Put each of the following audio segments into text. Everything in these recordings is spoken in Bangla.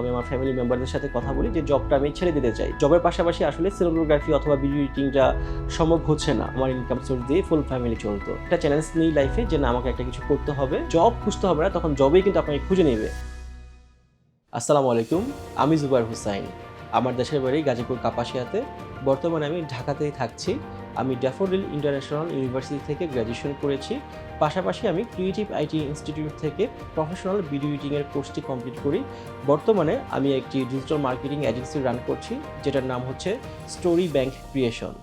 আমি আমার ফ্যামিলি মেম্বারদের সাথে কথা বলি যে জবটা আমি ছেড়ে দিতে চাই। জবের পাশাপাশি আসলে সিনেমাটোগ্রাফি অথবা ভিডিও এডিটিংটা সম্ভব হচ্ছে না। আমার ইনকাম সোর্স দিয়ে ফুল ফ্যামিলি চলতো। একটা চ্যালেঞ্জ নেই লাইফে যে না, আমাকে একটা কিছু করতে হবে। জব খুঁজতে হবে না, তখন জবেই কিন্তু আপনাকে খুঁজে নেবে। আসসালামু আলাইকুম, আমি জুবাইর হুসাইন। আমার দেশের বাড়ি গাজীপুর কাপাসিয়াতে। বর্তমানে আমি ঢাকাতেই থাকছি। আমি ড্যাফোডিল ইন্টারন্যাশনাল ইউনিভার্সিটি থেকে গ্র্যাজুয়েশন করেছি। পাশাপাশি আমি ক্রিয়েটিভ আইটি ইনস্টিটিউট থেকে প্রফেশনাল ভিডিও এডিটিংয়ের কোর্সটি কমপ্লিট করি। বর্তমানে আমি একটি ডিজিটাল মার্কেটিং এজেন্সি রান করছি, যেটার নাম হচ্ছে স্টোরি ব্যাংক ক্রিয়েশন।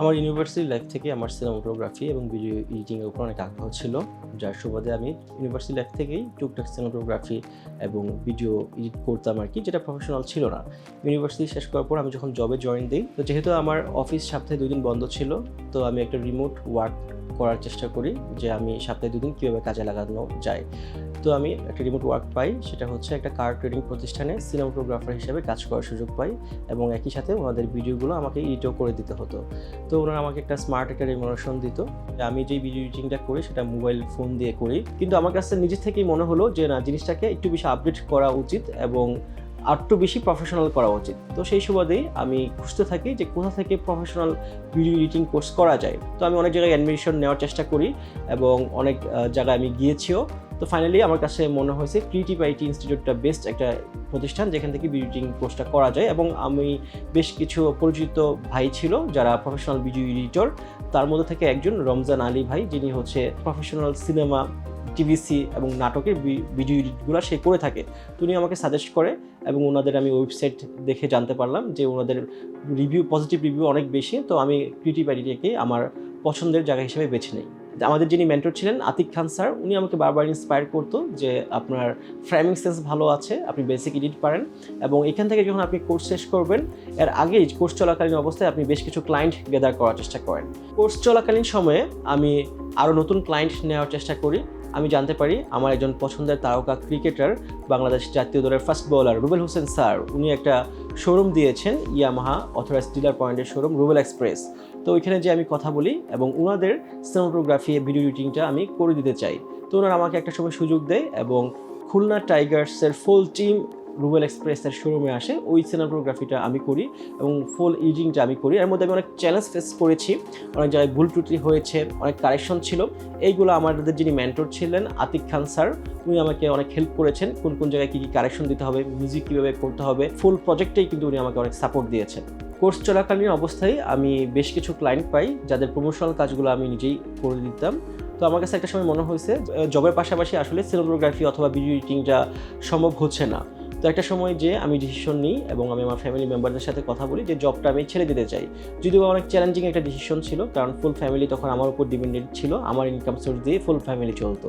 আমার ইউনিভার্সিটি লাইফ থেকে আমার সিনেমাটোগ্রাফি এবং ভিডিও এডিটিংয়ের উপর অনেক আগ্রহ ছিল। যার সুবাদে আমি ইউনিভার্সিটি লাইফ থেকেই টুকটাক সিনেমাটোগ্রাফি এবং ভিডিও এডিট করতাম আর কি, যেটা প্রফেশনাল ছিল না। ইউনিভার্সিটি শেষ করার পর আমি যখন জবে জয়েন দিই, তো যেহেতু আমার অফিস সপ্তাহে দুই দিন বন্ধ ছিল, তো আমি একটা রিমোট ওয়ার্ক করার চেষ্টা করি যে আমি সপ্তাহে দুদিন কীভাবে কাজে লাগানো যায়। তো আমি একটা রিমোট ওয়ার্ক পাই, সেটা হচ্ছে একটা কার ট্রেডিং প্রতিষ্ঠানে সিনেমাটোগ্রাফার হিসেবে কাজ করার সুযোগ পাই এবং একই সাথে ওনাদের ভিডিওগুলো আমাকে এডিটও করে দিতে হতো। তো ওনারা আমাকে একটা স্মার্ট একটা রেমোনেশন দিত আমি যেই ভিডিও এডিটিংটা করি সেটা মোবাইল ফোন দিয়ে করি। কিন্তু আমার কাছে নিজে থেকেই মনে হলো যে না, জিনিসটাকে একটু বেশি আপডেট করা উচিত এবং আরটু বেশি প্রফেশনাল করা উচিত। তো সেই সুবাদেই আমি খুঁজতে থাকি যে কোথা থেকে প্রফেশনাল ভিডিও এডিটিং কোর্স করা যায়। তো আমি অনেক জায়গায় অ্যাডমিশন নেওয়ার চেষ্টা করি এবং অনেক জায়গায় আমি গিয়েছিও। তো ফাইনালি আমার কাছে মনে হয়েছে ক্রিয়েটিভ আইটি ইনস্টিটিউটটা বেস্ট একটা প্রতিষ্ঠান যেখান থেকে ভিডিও এডিটিং কোর্সটা করা যায় এবং আমি বেশ কিছু পরিচিত ভাই ছিল যারা প্রফেশনাল ভিডিও এডিটর তার মধ্যে থেকে একজন রমজান আলী ভাই যিনি হচ্ছে প্রফেশনাল সিনেমা টিভিসি এবং নাটকের ভিডিও এডিটগুলো সে করে থাকে। তো উনি আমাকে সাজেস্ট করে এবং ওনাদের আমি ওয়েবসাইট দেখে জানতে পারলাম যে ওনাদের রিভিউ পজিটিভ রিভিউ অনেক বেশি। তো আমি ক্রিয়েটিভ আইডিটাকে আমার পছন্দের জায়গা হিসেবে বেছে নিই। আমাদের যিনি মেন্টর ছিলেন, আতিক খান স্যার, উনি আমাকে বারবার ইন্সপায়ার করতো যে আপনার ফ্রেমিং সেন্স ভালো আছে, আপনি বেসিক এডিট পারেন এবং এখান থেকে যখন আপনি কোর্স শেষ করবেন, এর আগেই কোর্স চলাকালীন অবস্থায় আপনি বেশ কিছু ক্লায়েন্ট গেদার করার চেষ্টা করেন। কোর্স চলাকালীন সময়ে আমি আরও নতুন ক্লায়েন্ট নেওয়ার চেষ্টা করি। আমি জানতে পারি আমার একজন পছন্দের তারকা ক্রিকেটার, বাংলাদেশ জাতীয় দলের fast bowler Rubel Hossain sir. উনি একটা শোরুম দিয়েছেন, ইয়ামাহা অথরাইজ ডিলার পয়েন্টের শোরুম রুবেল এক্সপ্রেস তো ওইখানে যে আমি কথা বলি এবং ওনাদের সিনেমাটোগ্রাফি ভিডিও এডিটিংটা আমি করে দিতে চাই। তো ওনারা আমাকে একটা সময় সুযোগ দেয় এবং খুলনা টাইগার্সের ফুল টিম রুবেল এক্সপ্রেসের শোরুমে আসে, ওই সিনেমাটোগ্রাফিটা আমি করি এবং ফুল এডিটিংটা আমি করি। এর মধ্যে আমি অনেক চ্যালেঞ্জ ফেস করেছি, অনেক জায়গায় ভুল ত্রুটি হয়েছে, অনেক কারেকশন ছিল। এইগুলো আমাদের যিনি মেন্টর ছিলেন, আতিক খান স্যার, উনি আমাকে অনেক হেল্প করেছেন, কোন কোন জায়গায় কী কী কারেকশন দিতে হবে মিউজিক কীভাবে করতে হবে ফুল প্রজেক্টেই কিন্তু উনি আমাকে অনেক সাপোর্ট দিয়েছেন। কোর্স চলাকালীন অবস্থায় আমি বেশ কিছু ক্লায়েন্ট পাই, যাদের প্রমোশনাল কাজগুলো আমি নিজেই করে দিতাম। তো আমার কাছে একটা সময় মনে হয়েছে জবের পাশাপাশি আসলে সিনেমাটোগ্রাফি অথবা ভিডিও এডিটিংটা সম্ভব হচ্ছে না। তো একটা সময় যে আমি ডিসিশন নিই এবং আমি আমার ফ্যামিলি মেম্বারদের সাথে কথা বলি যে জবটা আমি ছেড়ে দিতে চাই। যদিও অনেক চ্যালেঞ্জিং একটা ডিসিশন ছিল, কারণ ফুল ফ্যামিলি তখন আমার উপর ডিপেন্ডেন্ট ছিল, আমার ইনকাম সোর্স দিয়ে ফুল ফ্যামিলি চলতো।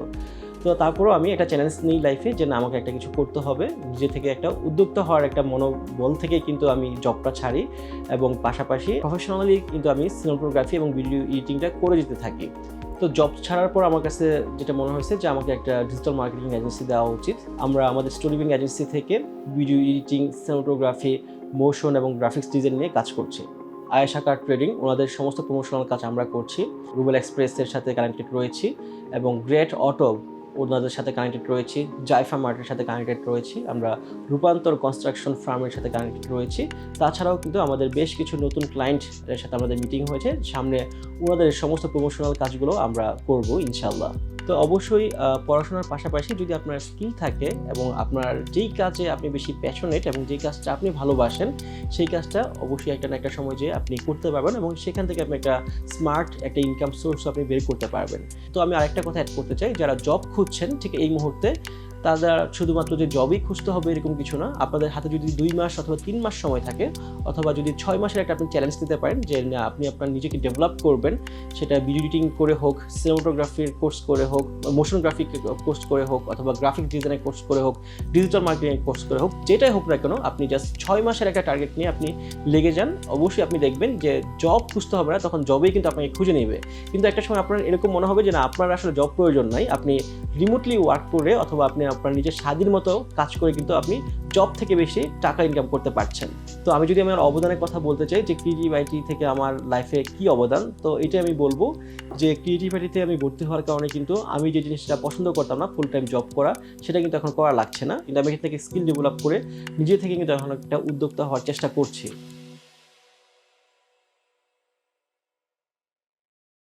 তো তারপরেও আমি একটা চ্যালেঞ্জ নিই লাইফে যে না, আমাকে একটা কিছু করতে হবে। নিজে থেকে একটা উদ্যোক্তা হওয়ার একটা মনোবল থেকে কিন্তু আমি জবটা ছাড়ি এবং পাশাপাশি প্রফেশনালি কিন্তু আমি সিনেমাটোগ্রাফি এবং ভিডিও এডিটিংটা করে যেতে থাকি। তো জব ছাড়ার পর আমার কাছে যেটা মনে হয়েছে যে, আমাকে একটা ডিজিটাল মার্কেটিং এজেন্সি দেওয়া উচিত। আমরা আমাদের স্টোরিবিং এজেন্সি থেকে ভিডিও এডিটিং সিনেমাটোগ্রাফি মোশন এবং গ্রাফিক্স ডিজাইন নিয়ে কাজ করছি। আয়েশা কার ট্রেডিং ওনাদের সমস্ত প্রমোশনাল কাজ আমরা করছি। রুবেল এক্সপ্রেসের সাথে কানেক্টেড রয়েছি এবং গ্রেট অটো ওনাদের সাথে কানেক্টেড রয়েছি জাইফা মার্টের সাথে কানেক্টেড রয়েছি, আমরা রূপান্তর কনস্ট্রাকশন ফার্মের সাথে কানেক্টেড রয়েছি। তাছাড়াও কিন্তু আমাদের বেশ কিছু নতুন ক্লায়েন্টের সাথে আমাদের মিটিং হয়েছে, সামনে ওনাদের সমস্ত প্রমোশনাল কাজগুলো আমরা করব ইনশাল্লাহ তো অবশ্যই পড়াশোনার পাশাপাশি যদি আপনার স্কিল থাকে এবং আপনার যেই কাজে আপনি বেশি প্যাশনেট এবং যেই কাজটা আপনি ভালোবাসেন, সেই কাজটা অবশ্যই একটা না একটা সময় যে আপনি করতে পারবেন এবং সেখান থেকে আপনি একটা স্মার্ট একটা ইনকাম সোর্স আপনি বের করতে পারবেন। তো আমি আরেকটা কথা অ্যাড করতে চাই, যারা জব খুঁজছেন ঠিক এই মুহূর্তে তারা শুধুমাত্র যে জবই খুঁজতে হবে এরকম কিছু না। আপনাদের হাতে যদি দুই মাস অথবা তিন মাস সময় থাকে, অথবা যদি ছয় মাসের একটা আপনি চ্যালেঞ্জ দিতে পারেন যে আপনি আপনার নিজেকে ডেভেলপ করবেন, সেটা ভিডিও এডিটিং করে হোক সিনেমাটোগ্রাফির কোর্স করে হোক মোশন গ্রাফিক কোর্স করে হোক, অথবা গ্রাফিক ডিজাইনের কোর্স করে হোক ডিজিটাল মার্কেটিং কোর্স করে হোক, যেটাই হোক না কেন, আপনি জাস্ট ছয় মাসের একটা টার্গেট নিয়ে আপনি লেগে যান। অবশ্যই আপনি দেখবেন যে জব খুঁজতে হবে না, তখন জবেই কিন্তু আপনাকে খুঁজে নেবে। কিন্তু একটা সময় আপনার এরকম মনে হবে যে, না, আপনার আসলে জব প্রয়োজন নাই। আপনি রিমোটলি ওয়ার্ক করে অথবা আপনি আপনার নিজের স্বাধীন মতো কাজ করে কিন্তু আপনি জব থেকে বেশি টাকা ইনকাম করতে পারছেন। তো আমি যদি আমার অবদানের কথা বলতে চাই যে ক্রিয়েটিভ আইটি থেকে আমার লাইফে কি অবদান, তো এটা আমি বলব যে ক্রিয়েটিভ আইটিতে আমি ভর্তি হওয়ার কারণে কিন্তু আমি যে জিনিসটা পছন্দ করতাম না ফুল টাইম জব করা, সেটা কিন্তু এখন করা লাগছে না। কিন্তু আমি এখান থেকে স্কিল ডেভেলপ করে নিজে থেকে কিন্তু এখন একটা উদ্যোক্তা হওয়ার চেষ্টা করছি।